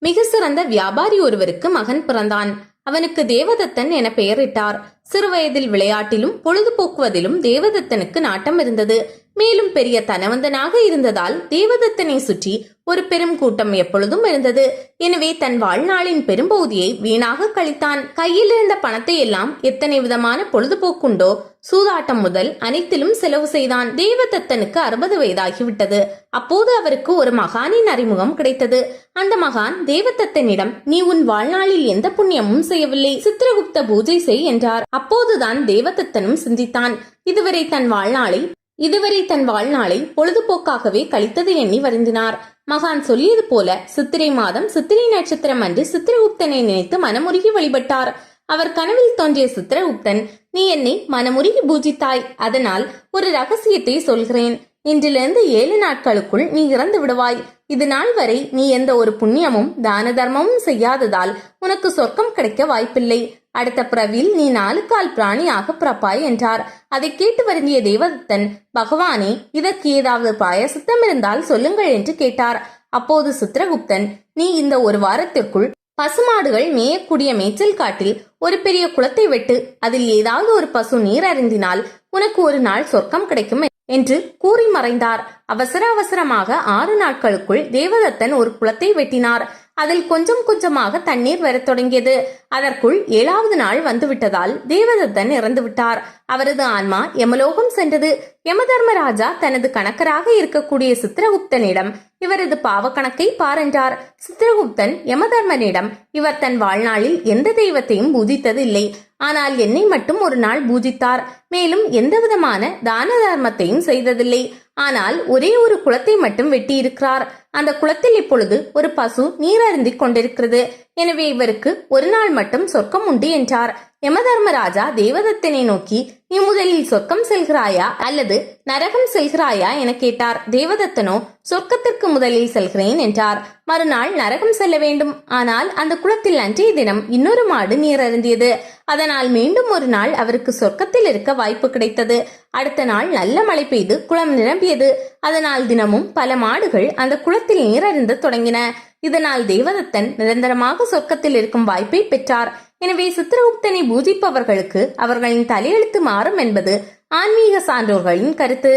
மிக சிறந்த வியாபாரி ஒருவருக்கு மகன் பிறந்தான். அவனுக்கு தேவதத்தன் என பெயரிட்டார். சிறுவயதில் விளையாட்டிலும் பொழுதுபோக்குவதிலும் தேவதத்தனுக்கு நாட்டம் இருந்தது. மேலும் பெரிய தனவந்தனாக இருந்ததால் தேவதத்தனை சுற்றி ஒரு பெரும் கூட்டம் எப்பொழுதும் இருந்தது. எனவே தன் வாழ்நாளின் பெரும்பகுதியை வீணாக கழித்தான். கையில் இருந்த பணத்தை எல்லாம் எத்தனை விதமான பொழுதுபோக்குண்டோ சூதாட்டம் முதல் அனைத்திலும் செலவு செய்தான். தேவதத்தனுக்கு அறுபது வயதாகிவிட்டது. அப்போது அவருக்கு ஒரு மகானின் அறிமுகம் கிடைத்தது. அந்த மகான் தேவதத்தனிடம் நீ உன் வாழ்நாளில் எந்த புண்ணியமும் செய்யவில்லை. சித்திரகுப்த பூஜை செய் என்றார். அப்போதுதான் தேவதத்தனும் சிந்தித்தான். இதுவரை தன் வாழ்நாளை இதுவரை தன் வாழ்நாளை பொழுதுபோக்காகவே கழித்தது எண்ணி வருந்தினார். மகான் சொல்லியது போல சித்திரை மாதம் சித்திரை நட்சத்திரம் அன்று சித்திரகுப்தனை நினைத்து மனமுருகி வழிபட்டார். அவர் கனவில் தோன்றிய சித்திரகுப்தன் நீ என்னை மனமுருகி பூஜித்தாய் அதனால் ஒரு ரகசியத்தை சொல்கிறேன். இன்றிலிருந்து ஏழு நாட்களுக்குள் நீ இறந்து விடுவாய். இது நாள் வரை நீ எந்த ஒரு புண்ணியமும் தான தர்மமும் செய்யாததால் உனக்கு சொர்க்கம் கிடைக்க வாய்ப்பில்லை. அடுத்த பிறவில் நீ நாலு கால் பிராணியாக பிறப்பாய் என்றார். அதை கேட்டு வருந்திய தேவதத்தன் பகவானே இதற்கு ஏதாவது பாய சித்தம் இருந்தால் சொல்லுங்கள் என்று கேட்டார். அப்போது சித்திரகுப்தன் நீ இந்த ஒரு வாரத்திற்குள் பசுமாடுகள் மேயக்கூடிய மேய்ச்சல் காட்டில் ஒரு பெரிய குளத்தை வெட்டு அதில் ஏதாவது ஒரு பசு நீர் அருந்தினால் உனக்கு ஒரு நாள் சொர்க்கம் கிடைக்கும் என்று கூறி மறைந்தார். அவசர அவசரமாக ஆறு நாட்களுக்குள் தேவதத்தன் ஒரு குளத்தை வெட்டினார். அதில் கொஞ்சம் கொஞ்சமாக தண்ணீர் வரத் தொடங்கியது. அதற்குள் ஏழாவது நாள் வந்துவிட்டதால் தேவதத்தன் இறந்து விட்டார் அவரது ஆன்மா யமலோகம் சென்றது. யமதர்மராஜா தனது கணக்கராக இருக்கக்கூடிய சித்திரகுப்தனிடம் இவரது பாவ கணக்கை பாரென்றார். சித்திரகுப்தன் யமதர்மனிடம் இவர் தன் வாழ்நாளில் எந்த தெய்வத்தையும் பூஜித்தது இல்லை ஆனால் என்னை மட்டும் ஒரு நாள் பூஜித்தார். மேலும் எந்தவிதமான தான தர்மத்தையும் செய்ததில்லை. ஆனால் ஒரே ஒரு குளத்தை மட்டும் வெட்டி இருக்கிறார் அந்த குளத்தில் இப்பொழுது ஒரு பசு நீர் அருந்திக் கொண்டிருக்கிறது. எனவே இவருக்கு ஒரு நாள் மட்டும் சொர்க்கம் உண்டு என்றார். யமதர்மராஜா தேவதத்தனை நோக்கி நீ முதலில் சொர்க்கம் செல்கிறாயா? அல்லது நரகம் செல்கிறாயா? என கேட்டார். தேவதத்தனோ சொர்க்கத்திற்கு முதலில் செல்கிறேன் என்றார். மறுநாள் நரகம் செல்ல வேண்டும். ஆனால் அந்த குளத்தில் அன்றைய தினம் இன்னொரு மாடு நீர் அருந்தியது. அதனால் மீண்டும் ஒரு நாள் அவருக்கு சொர்க்கத்தில் இருக்க வாய்ப்பு கிடைத்தது. அடுத்த நாள் நல்ல மழை பெய்து குளம் நிரம்பியது. அதனால் தினமும் பல மாடுகள் அந்த குளத்தில் நீர் அருந்த தொடங்கின. இதனால் தேவதத்தன் நிரந்தரமாக சொர்க்கத்தில் இருக்கும் வாய்ப்பை பெற்றார். எனவே சித்திரகுப்தனை பூஜிப்பவர்களுக்கு அவர்களின் தலையெழுத்து மாறும் என்பது ஆன்மீக சான்றோர்களின் கருத்து.